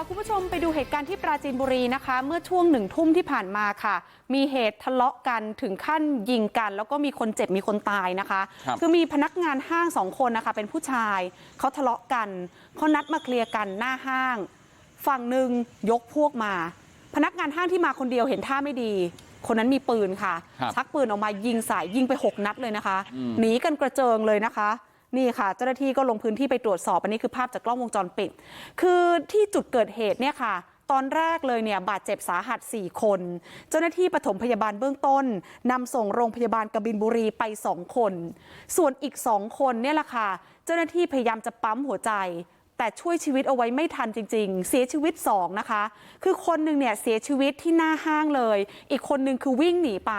พาคุณผู้ชมไปดูเหตุการณ์ที่ปราจีนบุรีนะคะ เมื่อช่วงหนึ่งทุ่มที่ผ่านมาค่ะ มีเหตุทะเลาะกันถึงขั้นยิงกัน แล้วก็มีคนเจ็บมีคนตายนะคะครับ อมีพนักงานห้างสองคนนะคะ เป็นผู้ชายเขาทะเลาะกันเขานัดมาเคลียร์กันหน้าห้าง ฝั่งหนึ่งยกพวกมา พนักงานห้างที่มาคนเดียวเห็นท่าไม่ดี คนนั้นมีปืนค่ะ ครับชักปืนออกมายิงใส่ยิงไปหกนัดเลยนะคะอืมหนีกันกระเจิงเลยนะคะ นี่ค่ะเจ้าหน้าที่ก็ลงพื้นที่ไปตรวจสอบอันนี้คือภาพจากกล้องวงจรปิด คือที่จุดเกิดเหตุเนี่ยค่ะ ตอนแรกเลยเนี่ยบาดเจ็บสาหัส 4 คน เจ้าหน้าที่ปฐมพยาบาลเบื้องต้นนำส่งโรงพยาบาลกบินบุรีไป 2 คน ส่วนอีก 2 คนเนี่ยแหละค่ะ เจ้าหน้าที่พยายามจะปั๊มหัวใจ แต่ช่วยชีวิตเอาไว้ไม่ทันจริงๆเสียชีวิตสองนะคะคือคนหนึ่งเนี่ยเสียชีวิตที่หน้าห้างเลยอีกคนหนึ่งคือวิ่งหนีไป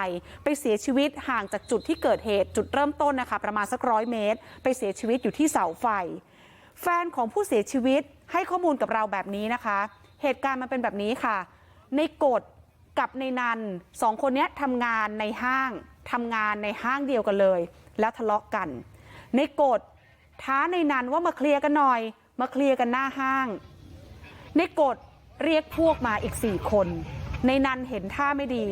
ไปเสียชีวิตห่างจากจุดที่เกิดเหตุจุดเริ่มต้นนะคะประมาณสักร้อยเมตรไปเสียชีวิตอยู่ที่เสาไฟแฟนของผู้เสียชีวิตให้ข้อมูลกับเราแบบนี้นะคะเหตุการณ์มันเป็นแบบนี้ค่ะในกฎกับในนันสองคนเนี้ยทำงานในห้างทำงานในห้างเดียวกันเลยแล้วทะเลาะกันในกฎท้าในนันว่ามาเคลียร์กันหน่อย มาเคลียร์กันหน้าห้างในกฎเรียกพวกมาอีกสี่คนในนันเห็นท่าไม่ดี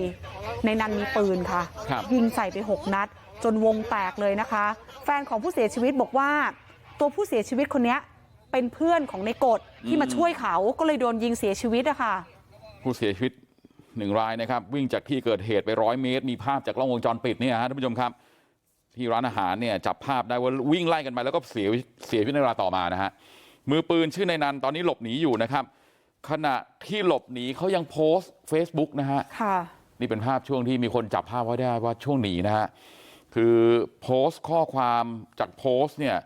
ในนันมีปืนค่ะครับยิงใส่ไปหกนัดจนวงแตกเลยนะคะแฟนของผู้เสียชีวิตบอกว่าตัวผู้เสียชีวิตคนเนี้ยเป็นเพื่อนของในกฎที่มาช่วยเขาก็เลยโดนยิงเสียชีวิตอะค่ะผู้เสียชีวิตหนึ่งรายนะครับวิ่งจากที่เกิดเหตุไปร้อยเมตรมีภาพจากกล้องวงจรปิดเนี่ยฮะท่านผู้ชมครับที่ร้านอาหารเนี่ยจับภาพได้ว่าวิ่งไล่กันไปแล้วก็เสียเสียชีวิตในเวลาต่อมานะฮะ มือปืนชื่อในนันตอนนี้หลบหนีอยู่นะครับขณะที่หลบหนีเขายังโพสต์ Facebook นะฮะค่ะนี่เป็นภาพช่วงที่มีคนจับภาพไว้ได้ว่าช่วงหนีนะฮะคือโพสต์ข้อความจากโพสต์เนี่ย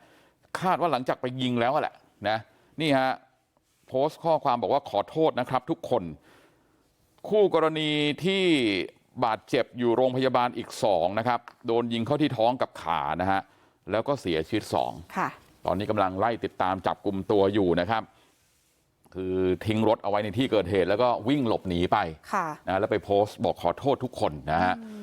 คาดว่าหลังจากไปยิงแล้วอะแหละนะนี่ฮะโพสต์ข้อความบอกว่าขอโทษนะครับทุกคนคู่กรณีที่บาดเจ็บอยู่โรงพยาบาลอีกสองนะครับโดนยิงเข้าที่ท้องกับขานะฮะแล้วก็เสียชีวิตสองค่ะ ตอนนี้กำลังไล่ติดตามจับกลุ่มตัวอยู่นะครับคือทิ้งรถเอาไว้ในที่เกิดเหตุแล้วก็วิ่งหลบหนีไปค่ะนะแล้วไปโพสต์บอกขอโทษทุกคนนะฮะอืม